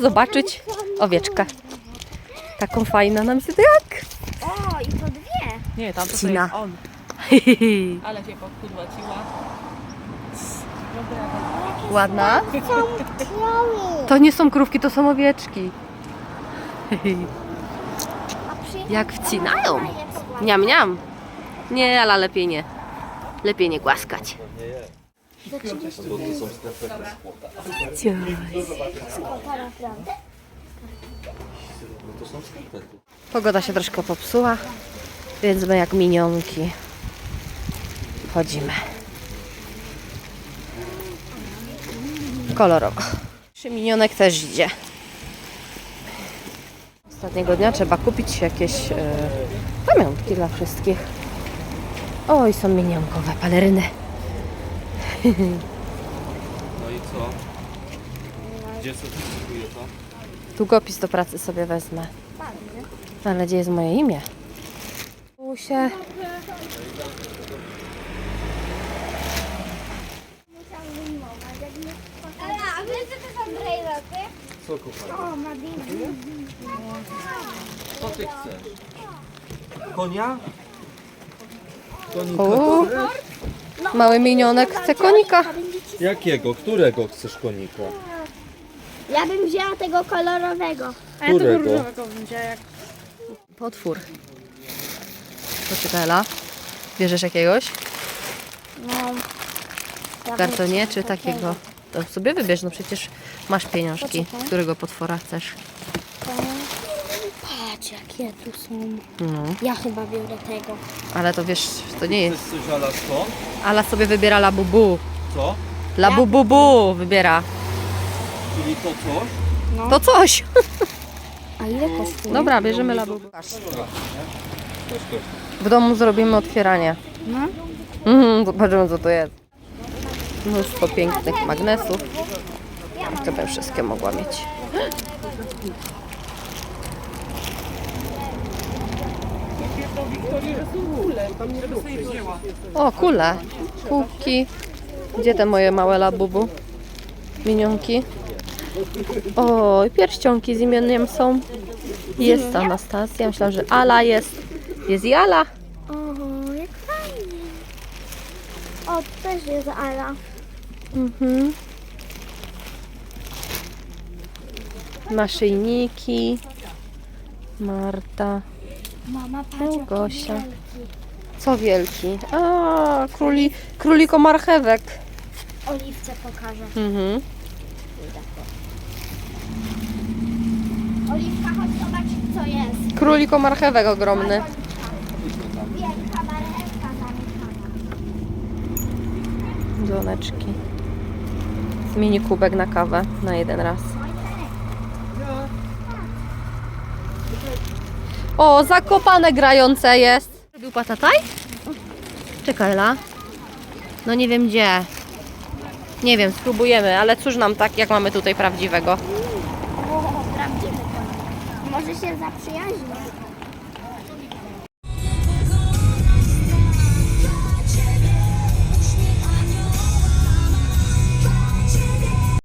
zobaczyć owieczkę. Taką fajną nam się jak. O, i to dwie. Nie, tam to Cina. jest on. Ale się podkurwaciła. Ładna? To nie są krówki, to są owieczki. A. Jak wcinają. Niam, niam. Nie, ale lepiej nie. Lepiej nie głaskać. Skota naprawdę. Pogoda się troszkę popsuła, więc my jak minionki chodzimy. Kolorowo. Czy minionek też idzie. Ostatniego dnia trzeba kupić jakieś e, pamiątki dla wszystkich. Oj, są minionkowe paleryny. No i co? Gdzie certyfikuje to? Długopis do pracy sobie wezmę. Ale gdzie jest moje imię? Się A wiesz, co to są brejloty? Co kochanie? O. Co ty chcesz? Konia? Konika O. chcesz? Mały minionek chce konika. Jakiego? Którego chcesz konika? Ja bym wzięła tego kolorowego. A ja tego Którego? różowego bym wzięła jak Potwór. Poczekaj, Ela. Bierzesz jakiegoś No. w kartonie, czy takiego? To sobie wybierz, no przecież masz pieniążki. Poczekaj. Którego potwora chcesz? Patrz, jakie tu są. No, Ja chyba biorę tego. ale to wiesz, to nie jest. Chcesz coś ala? Ala sobie wybiera labubu. Co? Labububu wybiera. Czyli to coś? To coś. A ile kosztuje? Dobra, bierzemy labubu. W domu zrobimy otwieranie. No. Mhm, zobaczymy co to jest. Mnóstwo pięknych magnesów. To bym wszystkie mogła mieć. żeby sobie wzięła. O, kule. Kółki. Gdzie te moje małe labubu? Minionki. O, i pierścionki z imieniem są. Jest Anastazja. Myślałam, że Ala jest. Jest i Ala. O, jak fajnie. O, tu też jest Ala. Mhm. Naszyjniki. Marta. Mama, patrz, Gosia. wielki. Co wielki? A, króli, króliko marchewek. Oliwce pokażę. Mhm. Oliwka, chodź zobaczyć, co jest. Króliko marchewek ogromny. Wielka marchewka zamykana. Dzwoneczki. Mini kubek na kawę na jeden raz. O, zakopane grające jest. Robił patataj? Czekaj, La. No nie wiem gdzie. Nie wiem, spróbujemy, ale cóż nam tak, jak mamy tutaj prawdziwego. O, prawdziwy. Może się zaprzyjaźnią.